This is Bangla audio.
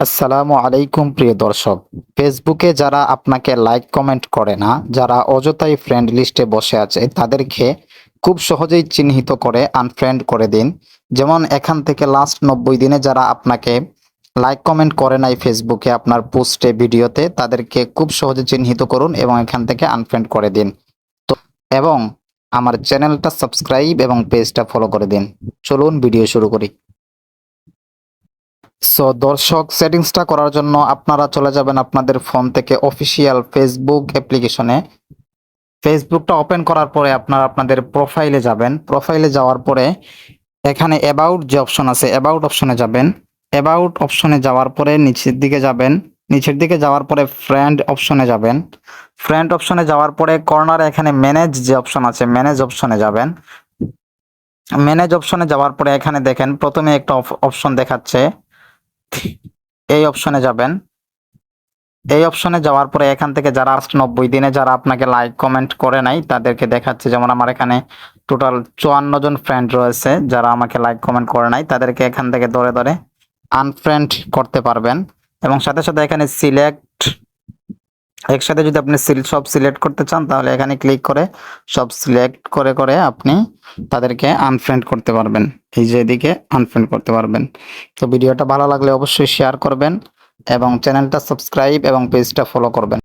আসসালামু আলাইকুম, প্রিয় দর্শক। ফেসবুকে যারা আপনাকে লাইক, কমেন্ট করে না, যারা অযথাই ফ্রেন্ড লিস্টে বসে আছে, তাদেরকে খুব সহজেই চিহ্নিত করে আনফ্রেন্ড করে দিন। যেমন এখান থেকে লাস্ট নব্বই দিনে যারা আপনাকে লাইক কমেন্ট করে নাই ফেসবুকে আপনার পোস্টে ভিডিওতে তাদেরকে খুব সহজে চিহ্নিত করুন এবং এখান থেকে আনফ্রেন্ড করে দিন। তো, এবং আমার চ্যানেলটা সাবস্ক্রাইব এবং পেজটা ফলো করে দিন। চলুন ভিডিও শুরু করি। সো দর্শক সেটিংসটা করার জন্য আপনারা চলে যাবেন আপনাদের ফোন থেকে অফিসিয়াল ফেসবুক অ্যাপ্লিকেশনে ফেসবুকটা ওপেন করার পরে আপনারা আপনাদের প্রোফাইলে যাবেন। প্রোফাইলে যাওয়ার পরে এখানে অ্যাবাউট যে অপশন আছে অ্যাবাউট অপশনে যাবেন। অ্যাবাউট অপশনে যাওয়ার পরে নিচের দিকে যাবেন। নিচের দিকে যাওয়ার পরে ফ্রেন্ড অপশনে যাবেন। ফ্রেন্ড অপশনে যাওয়ার পরে কর্নারে এখানে ম্যানেজ যে অপশন আছে ম্যানেজ অপশনে যাবেন। ম্যানেজ অপশনে যাওয়ার পরে এখানে দেখেন, প্রথমে একটা অপশন দেখাচ্ছে। এই অপশনে যাবেন। এই অপশনে যাওয়ার পরে এখান থেকে যারা আস্ট নব্বই দিনে যারা আপনাকে লাইক কমেন্ট করে নাই, তাদেরকে দেখাচ্ছে, যেমন আমার এখানে টোটাল চুয়ান্ন জন ফ্রেন্ড রয়েছে, যারা আমাকে লাইক কমেন্ট করে নাই, তাদেরকে এখান থেকে ধরে ধরে আনফ্রেন্ড করতে পারবেন। এবং সাথে সাথে এখানে সিলেক্ট একসাথে যদি আপনি সব সিলেক্ট করতে চান, তাহলে এখানে ক্লিক করে সব সিলেক্ট করে করে আপনি তাদেরকে আনফ্রেন্ড করতে পারবেন। এই যে এদিকে আনফ্রেন্ড করতে পারবেন। তো ভিডিওটা ভালো লাগলে অবশ্যই শেয়ার করবেন এবং চ্যানেলটা সাবস্ক্রাইব এবং পেজটা ফলো করবেন।